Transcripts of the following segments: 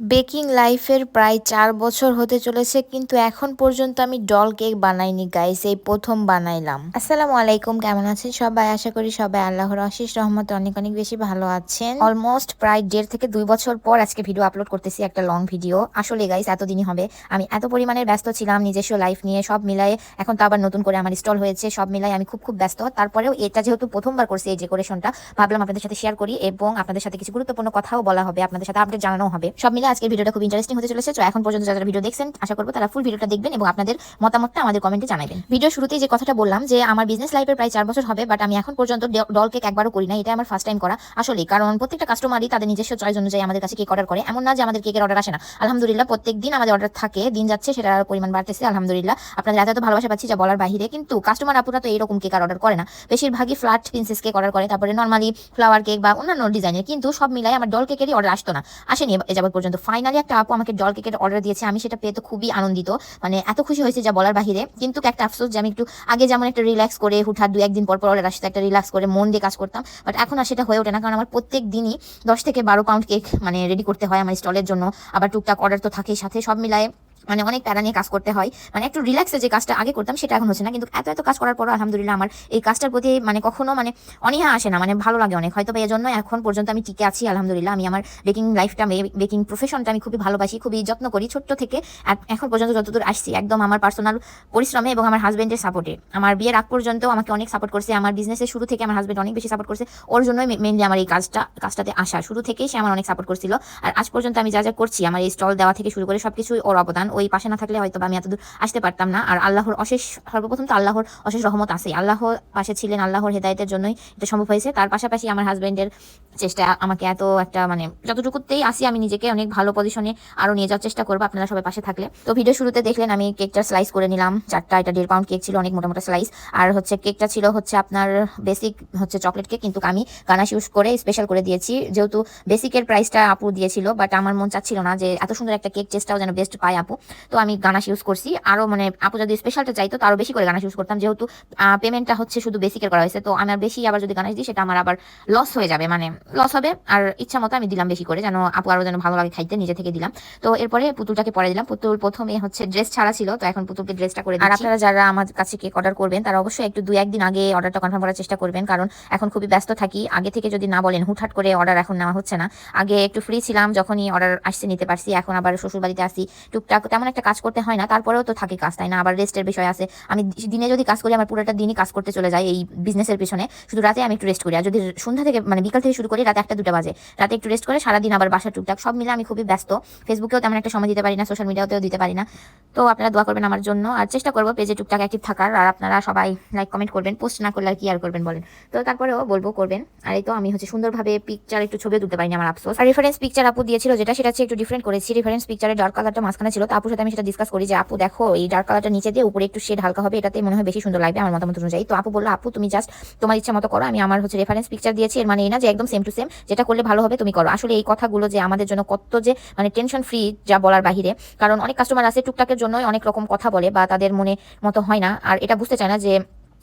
Baking লাইফের প্রায় চার বছর হতে চলেছে, কিন্তু এখন পর্যন্ত আমি ডল কেক বানাইনি গাইস এই প্রথম বানাইলাম। আসসালামু আলাইকুম, কেমন আছেন সবাই? আশা করি সবাই আল্লাহর অশেষ রহমতে অনেক অনেক বেশি ভালো আছেন। অলমোস্ট প্রায় দেড় থেকে দুই বছর পর আজকে ভিডিও আপলোড করতেছি একটা লং ভিডিও আসলে গাইস এতদিনই হবে। আমি এত পরিমাণের ব্যস্ত ছিলাম, নিজস্ব লাইফ নিয়ে সব মিলায়ে। এখন তো আবার নতুন করে আমার স্টল হয়েছে, সব মিলাই আমি খুব খুব ব্যস্ত। তারপরেও এটা যেহেতু প্রথমবার করছি এই ডেকোরেশনটা ভাবলাম আপনাদের সাথে শেয়ার করি এবং আপনাদের সাথে কিছু গুরুত্বপূর্ণ কথাও বলা হবে, আপনাদের সাথে আপডেট জানানো হবে। সব মিলে আজকের ভিডিওটা খুব ইন্টারেস্টিং হতে চলেছে। তো এখন পর্যন্ত যারা ভিডিও দেখছেন, আশা করব তারা ফুল ভিডিওটা দেখবেন এবং আপনাদের মতামতটা আমাদের কমেন্টে জানাবেন। ভিডিও শুরুতেই যে কথাটা বললাম যে, আমার বিজনেস লাইফের প্রায় চার বছর হবে বাট আমি এখন পর্যন্ত ডল কেক একবারও করি না এটা আমার ফার্স্ট টাইম করা আসলে কারণ প্রত্যেকটা কাস্টমারই তাদের নিজস্ব চয়েস অনুযায়ী আমাদের কাছে কেক অর্ডার করে। এমন না যে আমাদের কেকের অর্ডার আসে না। আলহামদুলিল্লাহ, প্রত্যেক দিন আমাদের অর্ডার থাকে, দিন যাচ্ছে, সেটার পরিমাণ বাড়তেছে, আলহামদুলিল্লাহ। আপনাদের এত ভালোবাসা পাচ্ছি যা বলার বাইরে কিন্তু কাস্টমার আপুরা তো এইরকম কেক আর অর্ডার করে না। বেশিরভাগই ফ্ল্যাট প্রিন্সেস কেক অর্ডার করে, তারপরে নর্মালি ফ্লাওয়ার কেক বা অন্যান্য ডিজাইনের কিন্তু সব মিলাই আমার ডল কেকেরই অর্ডার আসতো না। আসেনি এ যাবত পর্যন্ত ফাইনালি একটা আপু আমাকে ডল কেকের অর্ডার দিয়েছে। আমি সেটা পেয়ে তো খুবই আনন্দিত। মানে এত খুশি হয়েছে যা বলার বাহিরে। কিন্তু একটা আফসোস যে আমি একটু আগে যেমন একটা রিল্যাক্স করে হুঠাৎ দু একদিন পর পর অর্ডার আসতে একটা রিল্যাক্স করে মন দিয়ে কাজ করতাম। বাট এখন আর সেটা হয়ে ওঠে না। কারণ আমার প্রত্যেক দিনই দশ থেকে বারো পাউন্ড কেক মানে রেডি করতে হয় আমার স্টলের জন্য। আবার টুকটাক অর্ডার তো থাকেই সাথে। সব মিলায়ে মানে অনেক প্যারা নিয়ে কাজ করতে হয়। মানে একটু রিল্যাক্সে যে কাজটা আগে করতাম সেটা এখন হচ্ছে না। কিন্তু এত এত কাজ করার পর আলহামদুলিল্লাহ আমার এই কাজটার প্রতি মানে কখনো মানে অনীহা আসে না। মানে ভালো লাগে অনেক। হয়তো এই এখন পর্যন্ত আমি টিকে আছি, আলহামদুলিল্লাহ। আমি আমার বেকিং লাইফটা বেকিং প্রফেশনটা আমি খুবই ভালোবাসি, খুবই যত্ন করি ছোট্ট থেকে। এখন পর্যন্ত যতদূর আসছি, একদম আমার পার্সোনাল পরিশ্রমে এবং আমার হাজবেন্ডের সাপোর্টে আমার বিয়ের আগ পর্যন্ত আমাকে অনেক সাপোর্ট করছে। আমার বিজনেসের শুরু থেকে আমার হাজবেন্ড অনেক বেশি সাপোর্ট করছে। ওর জন্যই মেনলি আমার এই কাজটা, কাজটাতে আসা। শুরু থেকেই সে আমার অনেক সাপোর্ট করছিল। আর আজ পর্যন্ত আমি যা যা করছি, আমার এই স্টল দেওয়া থেকে শুরু করে সবকিছুই ওর অবদান। ওই পাশে না থাকলে হয়তো আমি এতদূর আসতে পারতাম না। আর আল্লাহর অশেষ, সর্বপ্রথম তো আল্লাহর অশেষ রহমত আছে আল্লাহ পাশে ছিলেন, আল্লাহর হেদায়তের জন্যই এটা সম্ভব হয়েছে। তার পাশাপাশি আমার হাজবেন্ডের চেষ্টা, আমাকে এত একটা মানে যতটুকুতেই আসি, আমি নিজেকে অনেক ভালো পজিশনে আরও নিয়ে যাওয়ার চেষ্টা করব আপনারা সবাই পাশে থাকলে। তো ভিডিও শুরুতে দেখলেন আমি কেকটা স্লাইস করে নিলাম। চারটা, এটা দেড় পাউন্ড কেক ছিল, অনেক মোটা মোটা স্লাইস আর হচ্ছে কেকটা ছিল হচ্ছে আপনার বেসিক হচ্ছে চকলেট কেক কিন্তু আমি গানাশ ইউজ করে স্পেশাল করে দিয়েছি। যেহেতু বেসিকের প্রাইসটা আপু দিয়েছিল বাট আমার মন চাচ্ছিল না যে এত সুন্দর একটা কেক টেস্টটাও যেন বেস্ট পায় আপু। তো আমি গানাশ ইউজ করছি। আরও মানে আপু যদি স্পেশালটা চাইতো তো আরও বেশি করে গানাশ ইউজ করতাম। যেহেতু পেমেন্টটা হচ্ছে শুধু বেসিকের করা হয়েছে তো আমার বেশি আবার যদি গানাশ দিই সেটা আমার আবার লস হয়ে যাবে। মানে লস হবে আর ইচ্ছা মতো আমি দিলাম বেশি করে যেন আপু আরও যেন ভালো লাগে খাইতে নিজে থেকে দিলাম। তো এরপরে পুতুলটাকে পরে দিলাম। পুতুল প্রথমে হচ্ছে ড্রেস ছাড়া ছিল তো এখন পুতুলকে ড্রেসটা করে আর আপনারা যারা আমার কাছে কেক অর্ডার করবেন তারা অবশ্যই একটু দু একদিন আগে অর্ডারটা কনফার্ম করার চেষ্টা করবেন কারণ এখন খুবই ব্যস্ত থাকি। আগে থেকে যদি না বলেন হুটহাট করে অর্ডার এখন নেওয়া হচ্ছে না। আগে একটু ফ্রি ছিলাম যখনই অর্ডার আসতে নিতে পারছি। এখন আবার শ্বশুরবাড়িতে আসি। টুকটাক তেমন একটা কাজ করতে হয় না, তারপরেও তো থাকে কাজ, তাই না? আবার রেস্টের বিষয় আছে। আমি দিনে যদি কাজ করি, আমার পুরোটা দিনই কাজ করতে চলে যায় এই বিজনেসের পিছনে। শুধু রাতে আমি একটু রেস্ট করি। আর যদি সন্ধ্যা থেকে মানে বিকাল থেকে শুরু করি, রাতে একটা দুটো বাজে। রাতে একটু রেস্ট করে সারাদিন আবার বাসা টুকটাক, সব মিলে আমি খুবই ব্যস্ত। ফেসবুকেও তেমন একটা সময় দিতে পারি না সোশ্যাল মিডিয়াতেও দিতে পারি না। তো আপনারা দোয়া করবেন আমার জন্য। আর চেষ্টা করব পেজে টুকটাক অ্যাক্টিভ থাকার। আর আপনারা সবাই লাইক কমেন্ট করবেন পোস্ট না করলে আর কি আর করবেন বলেন। তো তারপরেও বলব করবেন। আর এই তো আমি হচ্ছে সুন্দরভাবে পিকচার একটু ছবি তুলতে পারিনি আমার আফসোস। আর রেফারেন্স পিকচার আপু দিয়েছিল যেটা, সেটা হচ্ছে একটু ডিফারেন্ট করেছি। রেফারেন্স পিকচারে ডার্ক কালারটা মাঝখানে ছিল। তো আপুর সাথে আমি সেটা ডিসকাস করি যে, আপু, দেখো, এই ডার্ক কালারটা নিচে দিয়ে উপরে একটু শেড হালকা হবে। এটাতে মনে হয় বেশি সুন্দর লাগবে আমার মতামত অনুযায়ী। তো আপু বলল, আপু, তুমি জাস্ট তোমার ইচ্ছা মতো করো। আমি আমার হচ্ছে রেফারেন্স পিকচার দিয়েছি। এর মানে এই না যে একদম সেম টু সেম যেটা করলে ভালো হবে তুমি করো। আসলে এই কথাগুলো যে আমাদের জন্য কত যে মানে টেনশন ফ্রি যা বলার বাহিরে। কারণ অনেক কাস্টমার আছে টুকটাকের জন্যই অনেক রকম কথা বলে বা তাদের মনে মতো হয় না। আর এটা বুঝতে চায় না যে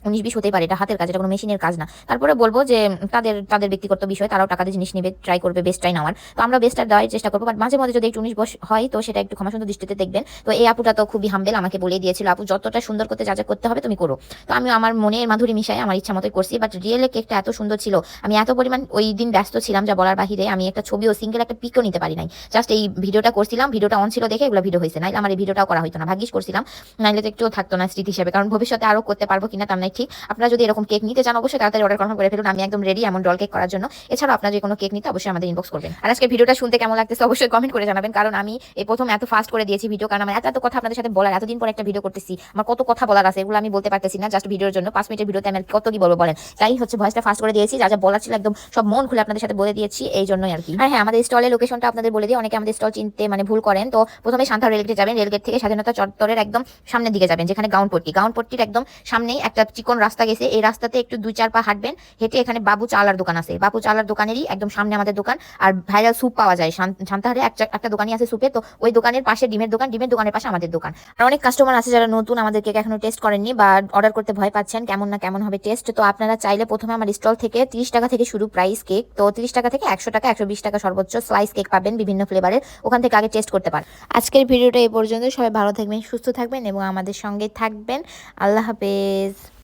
উনিশ বিশ হতেই পারে, এটা হাতের কাজ, এটা কোনো মেশিনের কাজ না। তারপরে বলব যে, তাদের তাদের ব্যক্তিগত বিষয়, তারাও টাকা দিয়ে জিনিস নেবে ট্রাই করবে বেস্ট ট্রাই নেওয়ার। তো আমরা বেস্টটা দেওয়ার চেষ্টা করব বাট মাঝে মাঝে যদি একটু উনিশ বস হয়, তো সেটা একটু ক্ষমাসুন্দর দৃষ্টিতে দেখবেন। তো এই আপুটা তো খুবই হাম্বেল আমাকে বলে দিয়েছিল, আপু, যতটা সুন্দর করতে যা যা করতে হবে, তুমি করো। তো আমি আমার মনের মাধুরী মিশাই আমার ইচ্ছা মতোই করছি বাট রিয়েলে কেকটা এত সুন্দর ছিল, আমি এত পরিমাণ ওই দিন ব্যস্ত ছিলাম, যা বলার বাহিরে, আমি একটা ছবিও সিঙ্গেল একটা পিকও নিতে পারি নাই। জাস্ট এই ভিডিওটা করছিলাম, ভিডিওটা অন ছিল দেখে এগুলো ভিডিও হয়েছে, নাইলে আমার এই ভিডিওটাও করা হতো না। ভাগ্যিস করছিলাম, নাইলে তো একটুও থাকতো না স্মৃতি হিসেবে, কারণ ভবিষ্যতে আরও করতে পারব কিনা, তার নাই ঠিক আপনারা যদি এরকম কেক নিতে চান, অবশ্যই তাড়াতাড়ি অর্ডার কনফার্ম করে ফেলুন। আমি একদম রেডি এমন ডল কেক করার জন্য। এছাড়াও আপনার যে কোনো কেক নিতে অবশ্যই আমাদের ইনবক্স করবেন। আর আজকে ভিডিওটা শুনতে কেমন লাগতেছে অবশ্যই কমেন্ট করে জানাবেন। কারণ আমি এই প্রথম এত ফাস্ট করে দিয়েছি ভিডিও কারণ আমার এত এত কথা আপনাদের সাথে বলার, এতদিন পর একটা ভিডিও করতেছি। আমার কত কথা বলার আছে, এগুলো আমি বলতে পারতেছি না। জাস্ট ভিডিওর জন্য পাঁচ মিনিটের ভিডিওতে আমি কত কি বলব বলেন? তাই হচ্ছে ভয়েসটা ফাস্ট করে দিয়েছি। যা যা বলার ছিল একদম সব মন খুলে আপনাদের সাথে বলে দিয়েছি এই জন্যই আর কি। আর হ্যাঁ আমাদের স্টলের লোকেশনটা আপনাদের বলে দিই। অনেকে আমাদের স্টল চিনতে মানে ভুল করেন। তো প্রথমে শান্তা রেলগেটে যাবেন। রেলগেট থেকে স্বাধীনতা চত্বরের একদম সামনের দিকে যাবেন, যেখানে গাউন পট্টি গাউন পট্টির একদম সামনেই একটা চিকন রাস্তা গেছে, এই রাস্তাতে একটু দুই চার পা হাঁটবেন, হেঁটে এখানে বাবু চালার দোকান আছে। বাবু চালার দোকানেরই একদম সামনে আমাদের দোকান, আর ভাইরাল স্যুপ পাওয়া যায়। শান- শান্তাহারে একটা দোকানই আছে স্যুপে তো ওই দোকানের পাশে, ডিমের দোকান, ডিমের দোকানের পাশে আমাদের দোকান। আর অনেক কাস্টমার আছে যারা নতুন আমাদের কেক এখনও টেস্ট করেননি বা অর্ডার করতে ভয় পাচ্ছেন, কেমন না কেমন হবে টেস্ট তো আপনারা চাইলে প্রথমে আমার স্টল থেকে তিরিশ টাকা থেকে শুরু প্রাইস কেক তো তিরিশ টাকা থেকে একশো টাকা, একশো বিশ টাকা সর্বোচ্চ স্লাইস কেক পাবেন বিভিন্ন ফ্লেভারের ওখান থেকে আগে টেস্ট করতে পারেন। আজকের ভিডিওটা এই পর্যন্ত, সবাই ভালো থাকবেন, সুস্থ থাকবেন এবং আমাদের সঙ্গে থাকবেন। আল্লাহ হাফেজ।